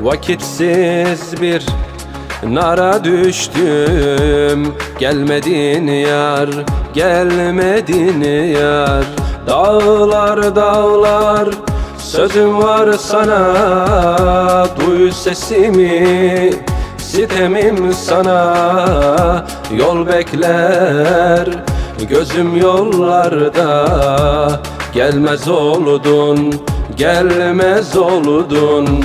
Vakitsiz bir nara düştüm. Gelmedin yar, gelmedin yar. Dağlar dağlar sözüm var sana. Duy sesimi sitemim sana. Yol bekler gözüm yollarda. Gelmez oldun, gelmez oldun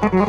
Thank.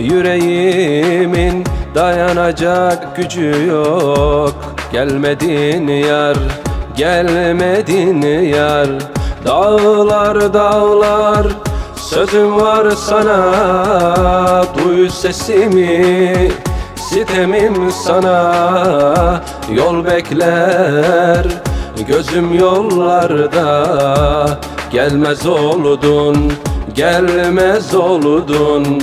Yüreğimin dayanacak gücü yok. Gelmedin yar, gelmedin yar. Dağlar dağlar sözüm var sana. Duy sesimi sitemim sana. Yol bekler gözüm yollarda. Gelmez oldun, gelmez oldun